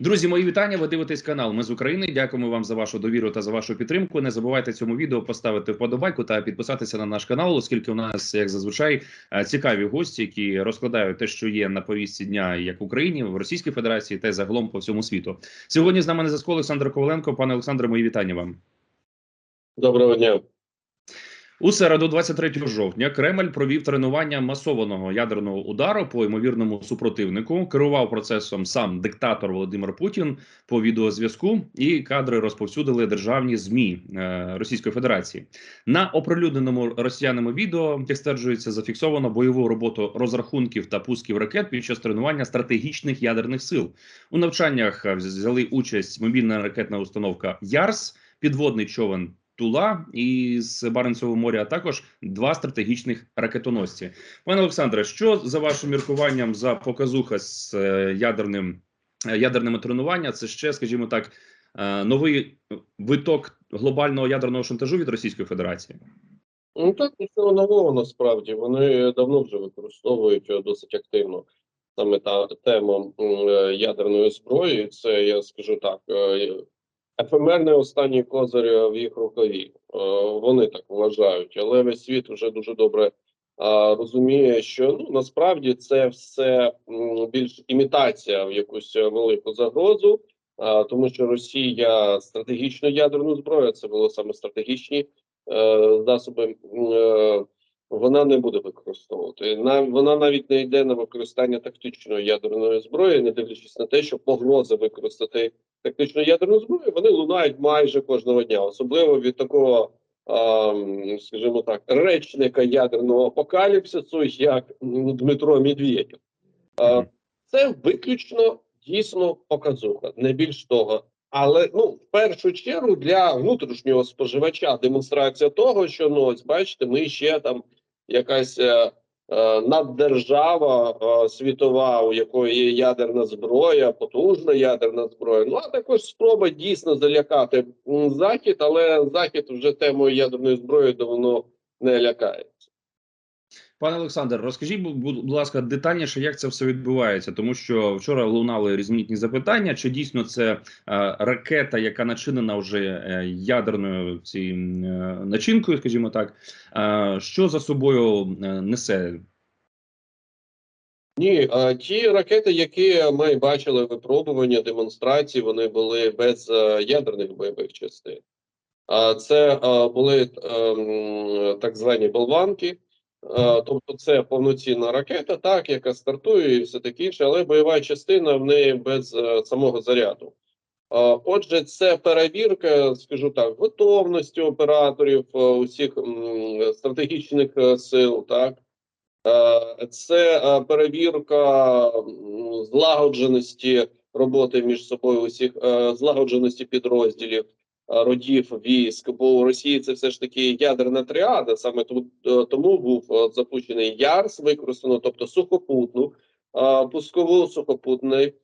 Друзі, мої вітання. Ви дивитесь канал. Ми з України. Дякуємо вам за вашу довіру та за вашу підтримку. Не забувайте цьому відео поставити вподобайку та підписатися на наш канал, оскільки у нас, як зазвичай, е, цікаві гості, які розкладають те, що є на повістці дня, як в Україні, в Російській Федерації та й загалом по всьому світу. Сьогодні з нами на зв'язку Олександр Коваленко. Пане Олександре, мої вітання вам. Доброго дня. У середу, 23 жовтня, Кремль провів тренування масованого ядерного удару по ймовірному супротивнику. Керував процесом сам диктатор Володимир Путін по відеозв'язку, і кадри розповсюдили державні змі е, Російської Федерації. На оприлюдненому росіянами відео як стверджується, зафіксовано бойову роботу розрахунків та пусків ракет під час тренування стратегічних ядерних сил. У навчаннях взяли участь мобільна ракетна установка ЯРС, підводний човен. Тула із Баренцевого моря, а також два стратегічних ракетоносці. Пане Олександре, що за вашим міркуванням за показуха з е, ядерним е, ядерними тренування? Це ще, скажімо так, е, новий виток глобального ядерного шантажу від Російської Федерації? Ну так нічого нового насправді. Вони давно вже використовують досить активно саме та тема ядерної зброї. Це я скажу так. Ефемерний останній козир е, в їх рукаві. Е, Вони так вважають, але весь світ вже дуже добре розуміє, що ну насправді це все більш імітація в якусь велику загрозу, тому що Росія стратегічну ядерну зброю, це було саме стратегічні е, засоби. Вона не буде використовувати. На вона навіть не йде на використання тактичної ядерної зброї, не дивлячись на те, що погрози використати тактичну ядерну зброю, вони лунають майже кожного дня, особливо від такого, скажімо так, речника ядерного апокаліпсису, як Дмитро Медведєв. Це виключно дійсно показуха, не більш того. Але ну в першу чергу для внутрішнього споживача демонстрація того, що ну ось бачите, ми ще там якась е, е, наддержава е, світова, у якої є ядерна зброя, потужна ядерна зброя. Ну а також спроба дійсно залякати захід, але захід вже темою ядерної зброї давно не лякає. Пане Олександр, розкажіть, будь ласка, детальніше, як це все відбувається, тому що вчора лунали різноманітні запитання. Чи дійсно це е, ракета, яка начинена вже е, ядерною цією е, начинкою, скажімо так, е, що за собою е, несе? Ні, а ті ракети, які ми бачили випробування демонстрації, вони були без е, ядерних бойових частин. А це е, були ем, так звані болванки, е, тобто це повноцінна ракета, так, яка стартує і все таке інше, але бойова частина в неї без е, самого заряду. Е, Отже, це перевірка, скажу так, готовності операторів е, усіх стратегічних е, сил, так. Е, Це е, перевірка злагодженості роботи між собою усіх е, злагодженості підрозділів, е, родів військ. Бо у Росії це все ж таки ядерна тріада. Саме тут е, тому був е, запущений ЯРС, використано, тобто сухопутну е, пускову сухопутний,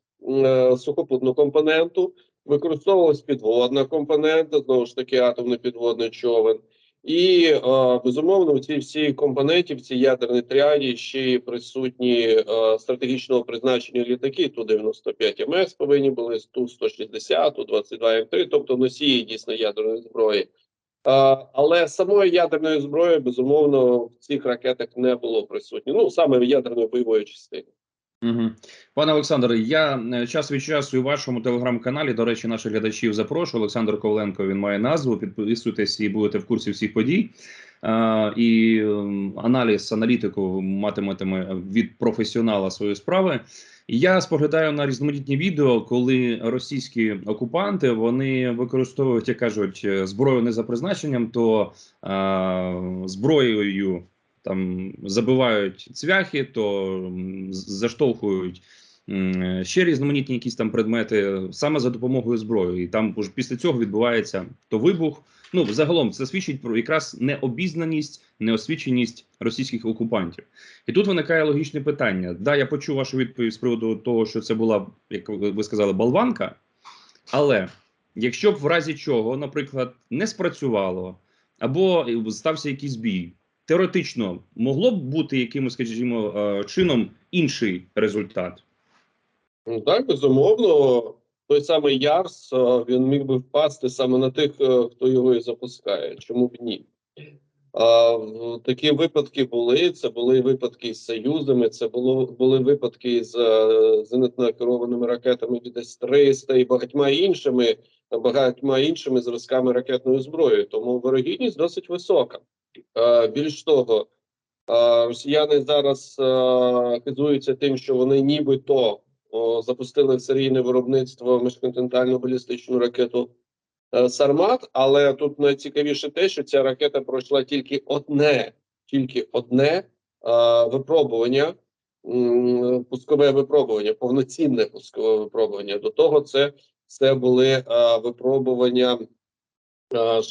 сухопутну компоненту. Використовувалась підводна компонента, знову ж таки, атомний підводний човен. І е, безумовно, в цій всій компоненті, в цій ядерній тріаді ще й присутні е, стратегічного призначення літаки. Ту 95 МС повинні були ту 160, ту 22 М3, тобто носії дійсно ядерної зброї. Е, але самої ядерної зброї безумовно в цих ракетах не було присутні. Ну саме ядерної бойової частини. Угу. Пане Олександре, я е, час від часу і вашому телеграм-каналі, до речі, наших глядачів запрошую. Олександр Коваленко він має назву. Підписуйтесь і будете в курсі всіх подій. Е, і ем, аналіз, аналітику матиметиме від професіонала своєї справи. Я споглядаю на різноманітні відео, коли російські окупанти вони використовують, як кажуть, е, зброю не за призначенням, то е, зброєю там забивають цвяхи, то заштовхують ще різноманітні якісь там предмети саме за допомогою зброї. І там уж після цього відбувається то вибух. Ну, взагалом, це свідчить про якраз необізнаність, неосвіченість російських окупантів. І тут виникає логічне питання. Да, я почув вашу відповідь з приводу того, що це була, як ви сказали, болванка. Але якщо б в разі чого, наприклад, не спрацювало або стався якийсь бій, теоретично могло б бути якимось, скажімо, е, чином інший результат. Ну, Так, безумовно, той самий Ярс е, він міг би впасти саме на тих, е, хто його і запускає. Чому б ні? А, такі випадки були. Це були випадки з союзами, це було були випадки з зенитно керованими ракетами від С-300 і багатьма іншими, багатьма іншими зразками ракетної зброї. Тому вирогідність досить висока. Е, більш того, е, росіяни зараз е, хизуються тим, що вони нібито запустили в серійне виробництво міжконтинентальну балістичну ракету Сармат. Але тут найцікавіше те, що ця ракета пройшла тільки одне, тільки одне випробування, пускове випробування, повноцінне пускове випробування. До того це, це були випробування е,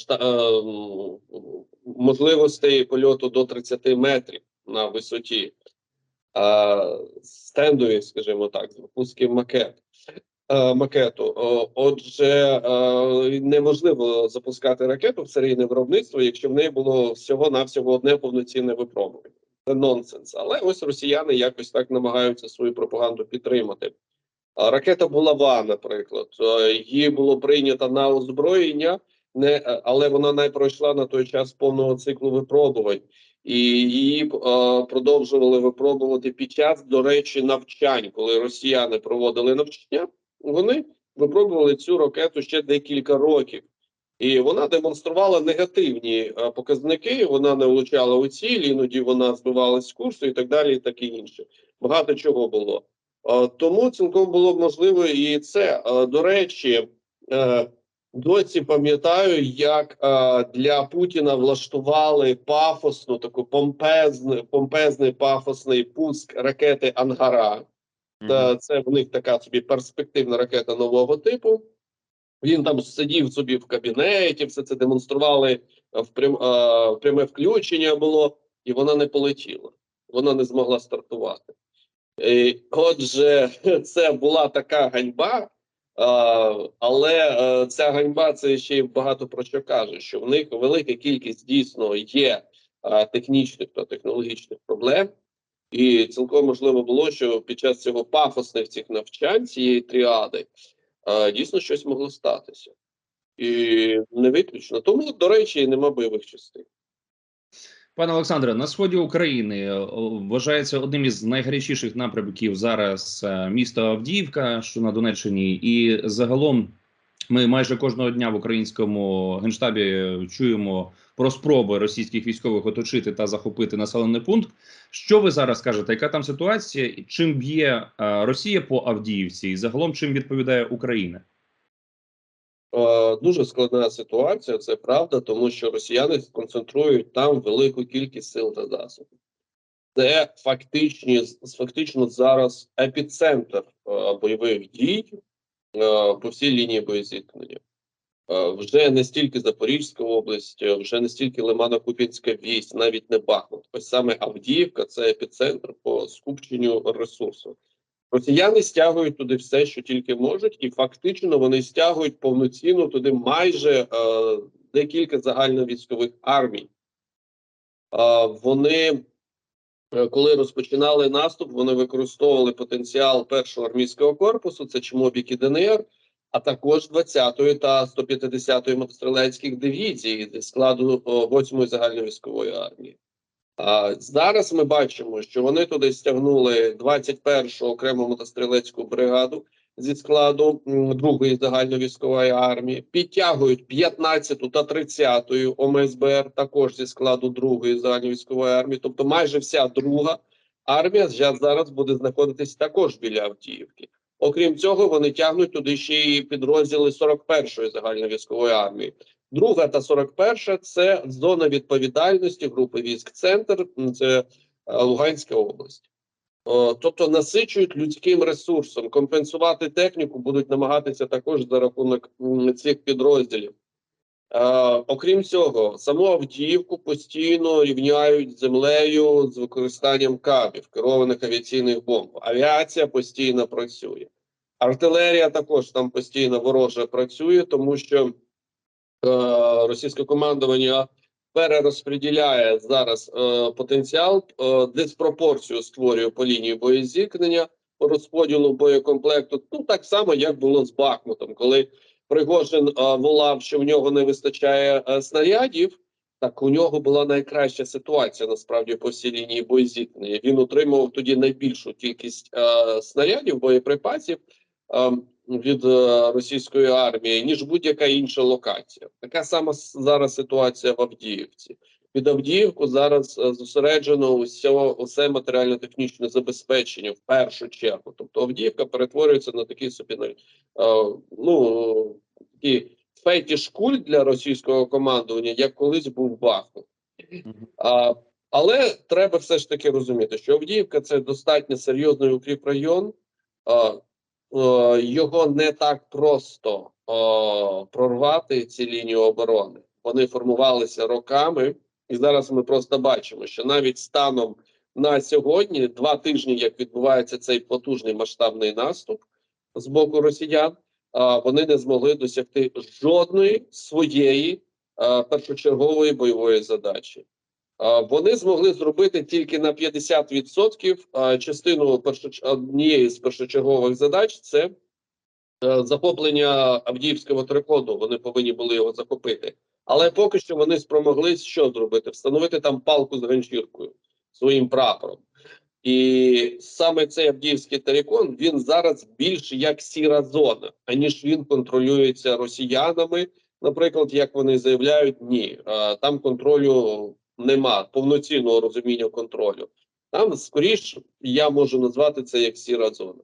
можливостей польоту до 30 метрів на висоті. Е, стендові, скажімо так, запуски макет. е, Макету, отже, е, неможливо запускати ракету в серійне виробництво, якщо в неї було всього навсього одне повноцінне випробування. Це нонсенс. Але ось росіяни якось так намагаються свою пропаганду підтримати. А Ракета Булава, наприклад, е, її було прийнято на озброєння, не е, але вона не пройшла на той час повного циклу випробувань, і її е, продовжували випробувати під час, до речі, навчань, коли росіяни проводили навчання. Вони випробували цю ракету ще декілька років, і вона демонструвала негативні е, показники. Вона не влучала у ціль, іноді вона збивалась з курсу і так далі, і таке інше. Багато чого було. Е, Тому цілком було б можливо і це. Е, До речі, досі пам'ятаю, як е, для Путіна влаштували пафосну, таку помпезний, помпезний пафосний пуск ракети Ангара. Та це в них така собі перспективна ракета нового типу. Він там сидів собі в кабінеті, все це демонстрували е, в прям, е, пряме включення було, і вона не полетіла. Вона не змогла стартувати. Е, Отже, це була така ганьба, але е, ця ганьба це ще й багато про що каже, що в них велика кількість дійсно є технічних та технологічних проблем. І цілком можливо було, що під час цього пафосних цих навчань цієї тріади дійсно щось могло статися. І не виключно. Тому, до речі, нема бойових частин. Пане Олександре, на сході України е, вважається одним із найгарячіших напрямків зараз е, місто Авдіївка, що на Донеччині, і загалом ми майже кожного дня в українському генштабі чуємо про спроби російських військових оточити та захопити населений пункт. Що ви зараз кажете? Яка там ситуація? Чим б'є е, Росія по Авдіївці, і загалом чим відповідає Україна? Дуже складна ситуація, це правда, тому що росіяни концентрують там велику кількість сил та засобів. Це фактичні, фактично зараз епіцентр бойових дій по всій лінії боєзіткнення. Вже не стільки Запорізька область, вже не стільки Лимано-Купінська вісь, навіть не Бахмут. Ось саме Авдіївка це епіцентр по скупченню ресурсу. Росіяни стягують туди все, що тільки можуть, і фактично вони стягують повноцінно туди майже е, декілька загальновійськових армій. Е, вони, е, коли розпочинали наступ, вони використовували потенціал першого армійського корпусу, це Чмобік і ДНР, а також 20-ї та 150-ї мотострілецьких дивізій зі складу 8-ї загальновійськової армії. А зараз ми бачимо, що вони туди стягнули 21-ту окрему мотострілецьку бригаду зі складу другої загальновійськової армії, підтягують 15-ту та 30-ю ОМСБР також зі складу другої загальновійськової армії. Тобто, майже вся друга армія зараз буде знаходитись також біля Авдіївки. Окрім цього, вони тягнуть туди ще й підрозділи 41-ї загальновійськової армії. Друга та 41 – це зона відповідальності групи військ Центр, це е, Луганська область. Тобто насичують людським ресурсом, компенсувати техніку будуть намагатися також за рахунок цих підрозділів. Е, окрім цього, саму Авдіївку постійно рівняють землею з використанням кабів, керованих авіаційних бомб. Авіація постійно працює. Артилерія також там постійно вороже працює, тому що е, російське командування перерозподіляє зараз е, потенціал, е, диспропорцію створює по лінії боєзіткнення. по розподілу боєкомплекту. Ну так само, як було з Бахмутом, коли Пригожин волав, що в нього не вистачає снарядів. Так у нього була найкраща ситуація насправді по всій лінії боєзіткнення. Він отримував тоді найбільшу кількість е, снарядів, боєприпасів е, від е, російської армії, ніж будь-яка інша локація. Така сама зараз ситуація в Авдіївці. Під Авдіївку зараз е, зосереджено усе, усе матеріально-технічне забезпечення в першу чергу. Тобто Авдіївка перетворюється на такий собі на, е, ну такий фетіш культ для російського командування, як колись був Бахмут. А, але треба все ж таки розуміти, що Авдіївка це достатньо серйозний укріпрайон. А, а, його не так просто а, прорвати ці лінії оборони. Вони формувалися роками, і зараз ми просто бачимо, що навіть станом на сьогодні, два тижні, як відбувається цей потужний масштабний наступ з боку росіян, а, вони не змогли досягти жодної своєї а, першочергової бойової задачі. Вони змогли зробити тільки на 50% частину однієї з першочергових задач це е, захоплення Авдіївського трикону. Вони повинні були його захопити. Але поки що вони спромоглись що зробити? Встановити там палку з ганчіркою своїм прапором. І саме цей Авдіївський терикон він зараз більш як сіра зона, аніж він контролюється росіянами. Наприклад, як вони заявляють, ні, е, там контролю нема повноцінного розуміння контролю. Там скоріш я можу назвати це як сіра зона.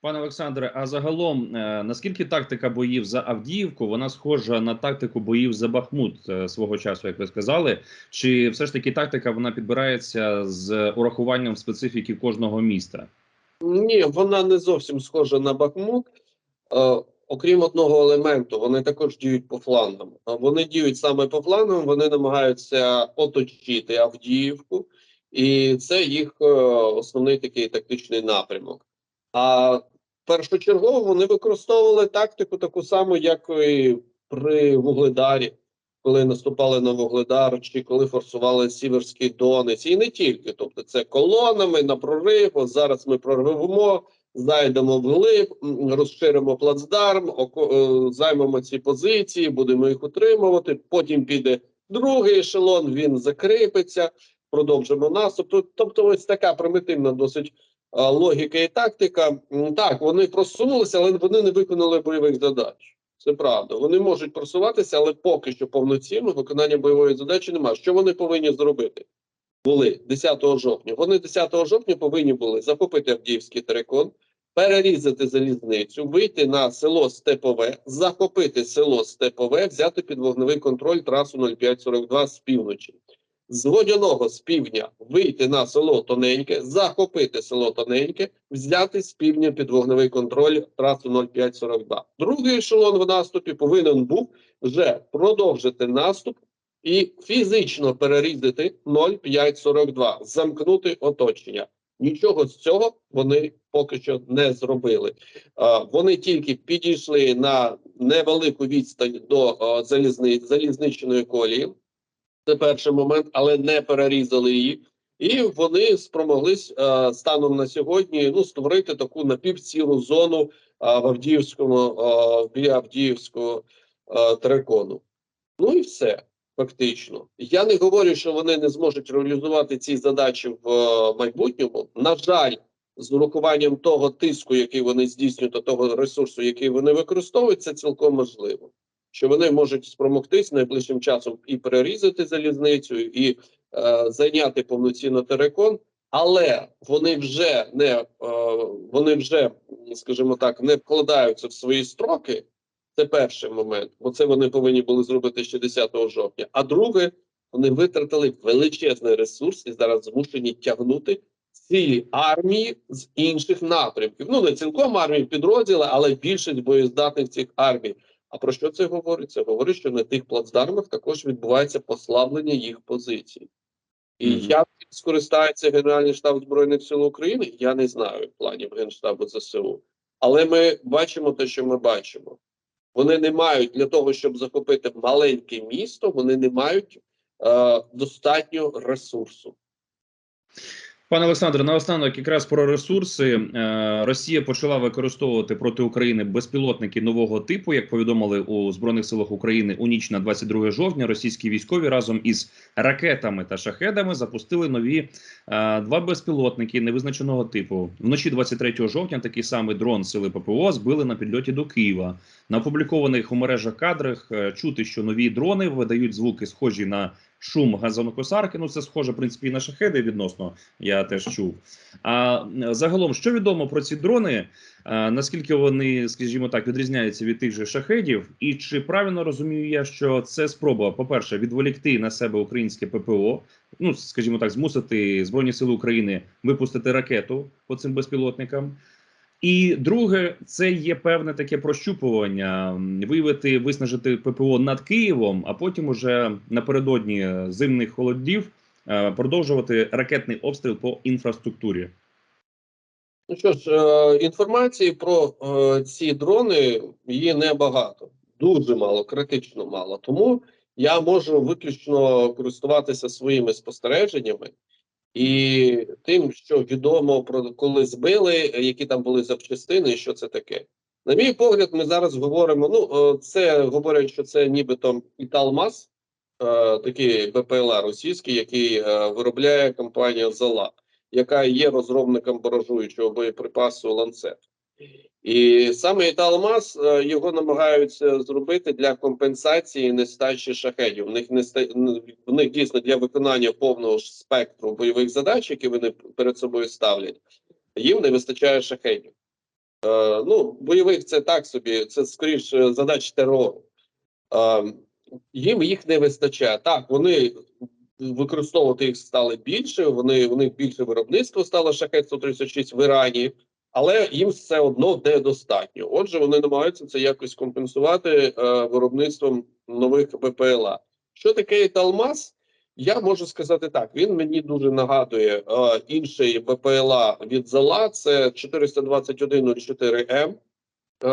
Пане Олександре, а загалом е, наскільки тактика боїв за Авдіївку вона схожа на тактику боїв за Бахмут е, свого часу, як ви сказали? Чи все ж таки тактика вона підбирається з урахуванням специфіки кожного міста? Ні, вона не зовсім схожа на Бахмут. Окрім одного елементу, вони також діють по флангам. Вони діють саме по флангам, вони намагаються оточити Авдіївку, і це їх е, основний такий тактичний напрямок. А першочергово вони використовували тактику таку саму, як і при Вугледарі, коли наступали на Вугледар, чи коли форсували Сіверський Донець, і не тільки. Тобто, це колонами на прорив. От зараз ми прорвемо, зайдемо вглиб, м, розширимо плацдарм, е, займемо ці позиції, будемо їх утримувати. Потім піде другий ешелон, він закріпиться, продовжимо наступ. Тобто, ось така примітивна досить логіка і тактика. Так, вони просунулися, але вони не виконали бойових задач. Це правда. Вони можуть просуватися, але поки що повноцінно виконання бойової задачі немає. Що вони повинні зробити? Були 10 жовтня. Вони 10 жовтня повинні були захопити Авдіївський терикон, перерізати залізницю, вийти на село Степове, захопити село Степове, взяти під вогневий контроль трасу 0542 з півночі. З Водяного з півдня вийти на село Тоненьке, захопити село Тоненьке, взяти з півдня під вогневий контроль трасу 0542. Другий ешелон в наступі повинен був вже продовжити наступ і фізично перерізати 0542, замкнути оточення. Нічого з цього вони поки що не зробили. Вони тільки підійшли на невелику відстань до залізни, залізничної колії. Це перший момент, але не перерізали її. І вони спромоглись станом на сьогодні ну, створити таку напівцілу зону в Авдіївському біля Авдіївського е. Ну і все фактично. Я не говорю, що вони не зможуть реалізувати ці задачі в е, майбутньому. На жаль, з урахуванням того тиску, який вони здійснюють, та того ресурсу, який вони використовують, це цілком можливо. Що вони можуть спромогтись найближчим часом і перерізати залізницю, і е, зайняти повноцінно терикон, але вони вже не е, вони вже, скажімо так, не вкладаються в свої строки. Це перший момент, бо це вони повинні були зробити ще 10 жовтня. А друге, вони витратили величезний ресурс і зараз змушені тягнути цілі армії з інших напрямків. Ну не цілком армії підрозділи, але більшість боєздатних цих армій. А про що це говорить? Це говорить, що на тих плацдармах також відбувається послаблення їх позицій. І Мгм. як скористається Генеральний штаб Збройних сил України, я не знаю планів Генштабу ЗСУ. Але ми бачимо те, що ми бачимо. Вони не мають для того, щоб захопити маленьке місто, вони не мають е, достатньо ресурсу. Пане Олександре, наостанок якраз про ресурси. Е, Росія почала використовувати проти України безпілотники нового типу. Як повідомили у збройних силах України у ніч на 22 жовтня, російські військові разом із ракетами та шахедами запустили нові е, два безпілотники невизначеного типу. Вночі 23 жовтня такий самий дрон сили ППО збили на підльоті до Києва. На опублікованих у мережах кадрах е, чути, що нові дрони видають звуки, схожі на шум газонокосарки. Ну це схоже в принципі і на шахеди відносно. Я теж чув. А загалом, що відомо про ці дрони? Е, Наскільки вони, скажімо так, відрізняються від тих же шахедів? І чи правильно розумію я, що це спроба, по-перше, відволікти на себе українське ППО, ну скажімо так, змусити Збройні Сили України випустити ракету по цим безпілотникам? І друге, це є певне таке прощупування, виявити, виснажити ППО над Києвом, а потім уже напередодні зимних холодів е, продовжувати ракетний обстріл по інфраструктурі. Ну що ж, е, інформації про е, ці дрони є небагато, дуже мало, критично мало. Тому я можу виключно користуватися своїми спостереженнями і тим, що відомо про коли збили, які там були запчастини, і що це таке. На мій погляд, ми зараз говоримо. Ну, е, це говорять, що це нібито Італмаз, е, такий БПЛА російський, який е, виробляє компанія Зала яка є розробником баражуючого боєприпасу ланцет. І саме Італмаз е, його намагаються зробити для компенсації нестачі шахедів. У них не в них дійсно для виконання повного спектру бойових задач, які вони перед собою ставлять, їм не вистачає шахедів. Е, ну, бойових це так собі, це скоріше задач терору. Е, їм їх не вистачає. Так, вони використовувати їх стали більше. Вони у них більше виробництво стало шахет 136 в Ірані, але їм все одно недостатньо. Отже, вони намагаються це якось компенсувати е, виробництвом нових БПЛА. Що таке Італмаз? Я можу сказати так: він мені дуже нагадує е, інший БПЛА від Зала. Це 42104М. Е,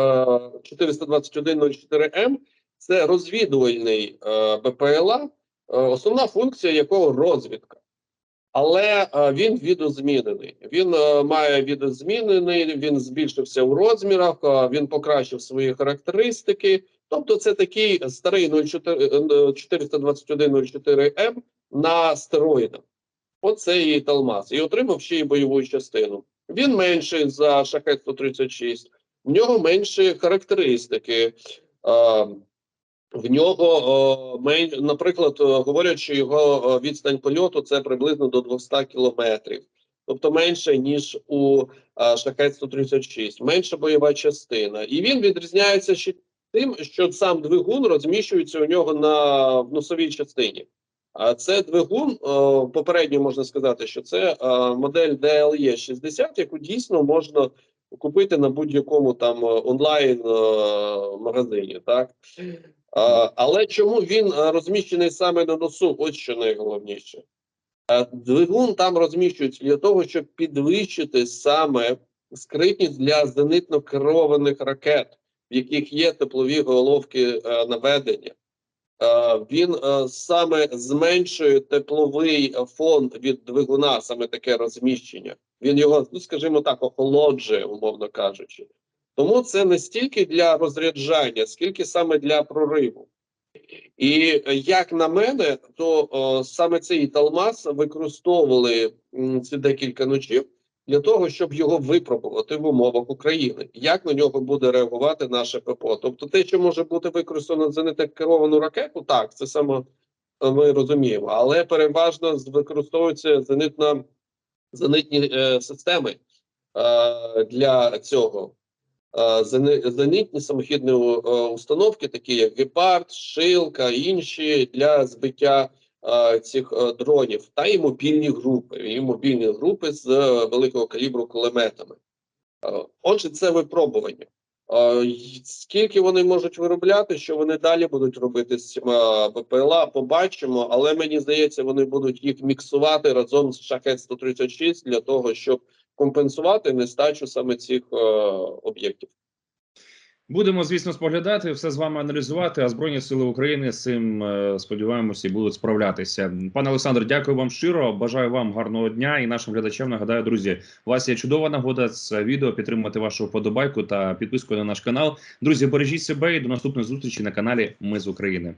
42104М це розвідувальний е, БПЛА. Е, основна функція якого розвідка. Але е, він відозмінений. Він е, має відозмінений, він збільшився в розмірах, е, він покращив свої характеристики. Тобто, це такий старий 421-04М на стероїдах. Оце і Талмаз. І отримав ще й бойову частину. Він менший за шахет 136, в нього менші характеристики. В нього, наприклад, говорять, що його відстань польоту це приблизно до 200 кілометрів, тобто менше ніж у шахет 136, менша бойова частина, і він відрізняється ще тим, що сам двигун розміщується у нього на в носовій частині. А це двигун попередньо можна сказати, що це модель DLE 60, яку дійсно можна купити на будь-якому там онлайн-магазині, так. Але чому він розміщений саме на носу? Ось що найголовніше. Двигун там розміщують для того, щоб підвищити саме скритність для зенитно керованих ракет, в яких є теплові головки наведення. Він саме зменшує тепловий фон від двигуна, саме таке розміщення. Він його, ну скажімо так, охолоджує, умовно кажучи. Тому це не стільки для розряджання, скільки саме для прориву. І як на мене, то о, саме цей Талмаз використовували ці декілька ночів для того, щоб його випробувати в умовах України. Як на нього буде реагувати наше ППО? Тобто, те, що може бути використано за керовану ракету, так це саме ми розуміємо, але переважно використовуються зенитно зенитні е, системи е, для цього. Зенитні самохідні установки, такі як Гепард, Шилка, інші для збиття цих дронів, та і мобільні групи, і мобільні групи з великого калібру кулеметами. Отже, це випробування. Скільки вони можуть виробляти, що вони далі будуть робити з цими БПЛА, побачимо, але мені здається, вони будуть їх міксувати разом з шахет 136 для того, щоб компенсувати нестачу саме цих е, об'єктів. Будемо, звісно, споглядати, все з вами аналізувати. А збройні сили України з цим е, сподіваємося будуть справлятися. Пане Олександр, дякую вам щиро. Бажаю вам гарного дня і нашим глядачам. Нагадаю, друзі, у вас є чудова нагода з відео підтримати вашу вподобайку та підписку на наш канал. Друзі, бережіть себе і до наступної зустрічі на каналі Ми з України.